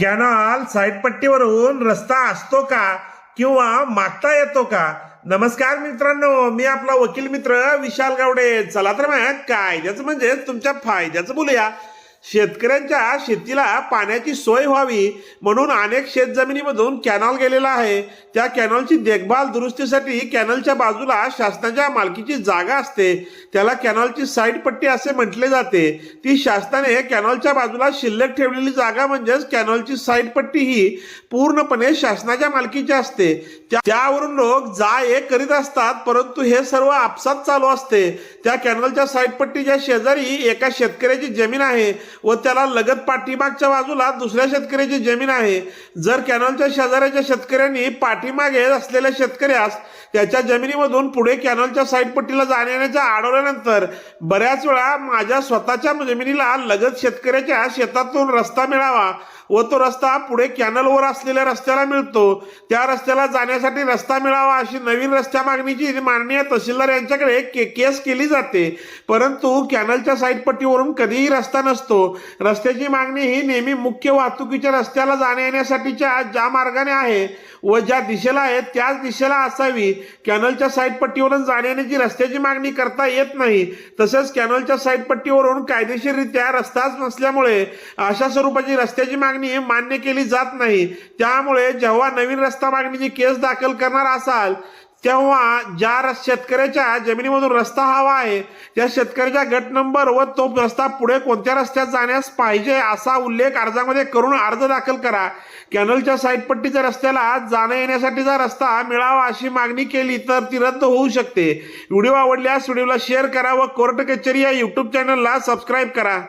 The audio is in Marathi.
कॅनॉल साईड पट्टीवरून रस्ता असतो का किंवा मागता येतो का? नमस्कार मित्रांनो मी आपला वकील मित्र विशाल गावडे. चला तर मग कायद्याचं म्हणजे तुमच्या फायद्याचं बोलूया. शेतकऱ्यांच्या शेतीला पाण्याची सोय व्हावी म्हणून अनेक शेतजमिनीमधून कॅनॉल गेलेला आहे. त्या कॅनॉलची देखभाल दुरुस्तीसाठी कॅनलच्या बाजूला शासनाच्या मालकीची जागा असते. त्याला कॅनॉलची साईड पट्टी असे म्हटले जाते. ती शासनाने कॅनॉलच्या बाजूला शिल्लक ठेवलेली जागा म्हणजेच कॅनॉलची साईड पट्टी ही पूर्णपणे शासनाच्या मालकीची असते. त्यावरून लोक जा ये करीत असतात परंतु हे सर्व आपसात चालू असते. त्या कॅनॉलच्या साईड पट्टीच्या शेजारी एका शेतकऱ्याची जमीन आहे. व त्याला लगत पाठीमागच्या बाजूला दुसऱ्या शेतकऱ्याची जमीन आहे. जर कॅनलच्या शेजाऱ्याच्या शेतकऱ्यांनी पाठीमागे असलेल्या शेतकऱ्यास त्याच्या जमिनीमधून पुढे कॅनलच्या साईडपट्टीला जाण्याच्या अडवल्यानंतर बऱ्याच वेळा माझ्या स्वतःच्या जमिनीला लगत शेतकऱ्याच्या शेतातून रस्ता मिळावा व तो रस्ता पुढे कॅनलवर असलेल्या रस्त्याला मिळतो. त्या रस्त्याला जाण्यासाठी रस्ता मिळावा अशी नवीन रस्त्या मागणीची माननीय तहसीलदार यांच्याकडे के केस केली जाते. परंतु कॅनलच्या साईडपट्टीवरून कधीही रस्ता नसतो. रस्त्याची मागणी ही नेहमी मुख्य वाहतुकीच्या रस्त्याला जाण्या येण्यासाठीच्या ज्या मार्गाने आहे व ज्या दिशेला आहे त्याच दिशेला असावी. कॅनलच्या साईड पट्टीवरून जाण्याची रस्त्याची मागणी करता येत नाही. तसेच कॅनलच्या साईड पट्टीवरून कायदेशीररित्या रस्ताच नसल्यामुळे अशा स्वरूपाची रस्त्याची मागणी मान्य केली जात नाही. त्यामुळे जेव्हा नवीन रस्ता मागणीची केस दाखल करणार असाल तेव्हा ज्या शेतकऱ्याच्या जमिनीमधून रस्ता हवा आहे त्या शेतकऱ्याच्या गट नंबर व तो रस्ता पुढे कोणत्या रस्त्यात जाण्यास पाहिजे असा उल्लेख अर्जामध्ये करून अर्ज दाखल करा. कॅनलच्या साईडपट्टीच्या रस्त्याला जाण्या येण्यासाठीचा रस्ता मिळावा अशी मागणी केली तर ती रद्द होऊ शकते. व्हिडिओ आवडल्यास व्हिडिओला शेअर करा व कोर्ट कचेरी या युट्यूब चॅनलला सबस्क्राईब करा.